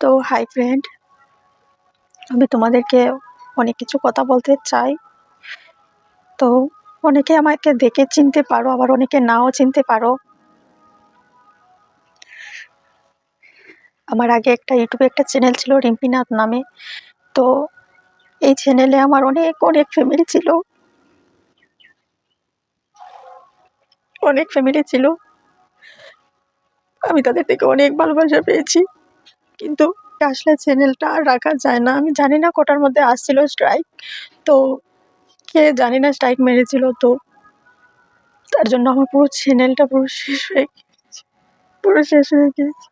তো hi friend আমি তোমাদেরকে অনেক কিছু কথা বলতে চাই। তো অনেকে আমাকে দেখে চিনতে পারো, আবার অনেকে নাও চিনতে পারো। আমার আগে একটা ইউটিউবে একটা চ্যানেল ছিল রিম্পিনাথ নামে। তো এই চ্যানেলে আমার অনেক অনেক ফ্যামিলি ছিল। অনেক ফ্যামিলি ছিল। আমি তাদের থেকে অনেক ভালোবাসা পেয়েছি। কিন্তু আসলে চ্যানেলটা আর রাখা যায় না। আমি জানি না কটার মধ্যে আসছিল স্ট্রাইক তো কে জানি না স্ট্রাইক মেরেছিল, তো তার জন্য আমার পুরো চ্যানেলটা পুরো শেষ হয়ে গিয়েছে। পুরো শেষ হয়ে গিয়েছে।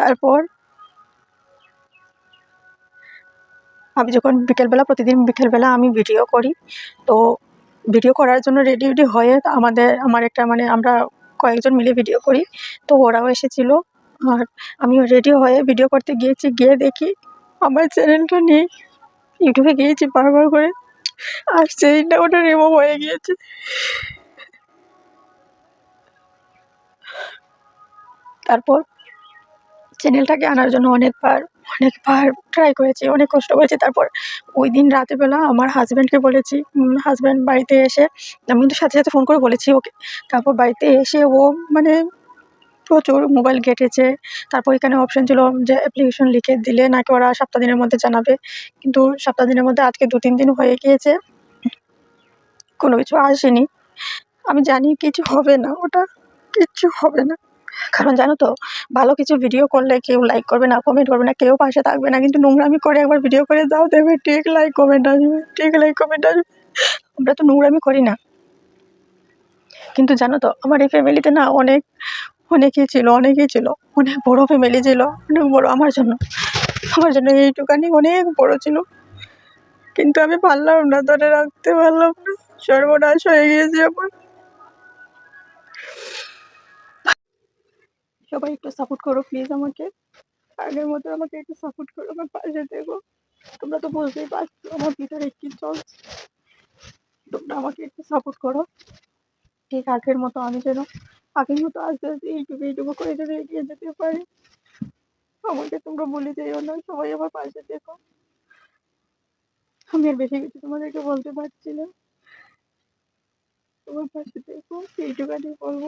তারপর আমি যখন বিকেলবেলা, প্রতিদিন বিকেলবেলা আমি ভিডিও করি, তো ভিডিও করার জন্য রেডি রেডি হয়ে আমাদের, আমার একটা মানে আমরা কয়েকজন মিলে ভিডিও করি। তো ওরাও এসেছিল আর আমিও রেডি হয়ে ভিডিও করতে গিয়েছি। গিয়ে দেখি আমার চ্যানেলটা নেই। ইউটিউবে গিয়েছি বারবার করে আর সেইটা ওটা রিমুভ হয়ে গিয়েছে। তারপর চ্যানেলটাকে আনার জন্য অনেকবার অনেকবার ট্রাই করেছি, অনেক কষ্ট করেছি। তারপর ওই দিন রাতেরবেলা আমার হাজব্যান্ডকে বলেছি হাজব্যান্ড বাড়িতে এসে, আমি কিন্তু সাথে সাথে ফোন করে বলেছি ওকে। তারপর বাড়িতে এসে ও মানে প্রচুর মোবাইল ঘেটেছে। তারপর এখানে অপশন ছিল যে অ্যাপ্লিকেশন লিখে দিলে নাকি ওরা সপ্তাহ দিনের মধ্যে জানাবে। কিন্তু সপ্তাহ দিনের মধ্যে আজকে দু, তিন দিন হয়ে গিয়েছে। কোনো কিছু আসেনি। আমি জানি কিছু হবে না, ওটা কিচ্ছু হবে না। কারণ জানো তো, ভালো কিছু ভিডিও করলে কেউ লাইক করবে না কমেন্ট করবে না, কেউ পাশে থাকবে না, কিন্তু নোংরামি করে একবার ভিডিও করে দাও, দেখবে ঠিক লাইক কমেন্ট আসবে, ঠিক লাইক কমেন্ট আসবে। আমরা তো নোংরামি করি না। কিন্তু জানো তো, আমার এই ফ্যামিলিতে না অনেক, অনেকেই ছিল অনেকেই ছিল, অনেক বড় ফ্যামিলি ছিল, অনেক বড় আমার জন্য। আমার জন্য এইটুকানি অনেক বড় ছিল। কিন্তু আমি পারলাম না, ধরে রাখতে পারলাম না। সর্বনাশ হয়ে গিয়েছে আমার। সবাই একটু সাপোর্ট করো প্লিজ আমাকে। আগের মতো আমাকে একটু সাপোর্ট করো, আমার পাশে দেখো তোমরা তো বুঝতেই পারছ, আমার ভিতরে কি চলছে। তোমরা আমাকে একটু সাপোর্ট করো। ঠিক আগের মতো আমি যেন, আগের মতো আস্তে আস্তে এইটুকু এইটুকু করে যেন এগিয়ে যেতে পারি। আমাকে তোমরা বলে যেও না, সবাই আমার পাশে দেখো আমি আর বেশি কিছু তোমাদেরকে বলতে পারছি না। তোমার পাশে দেখো এইটুকানি বলব।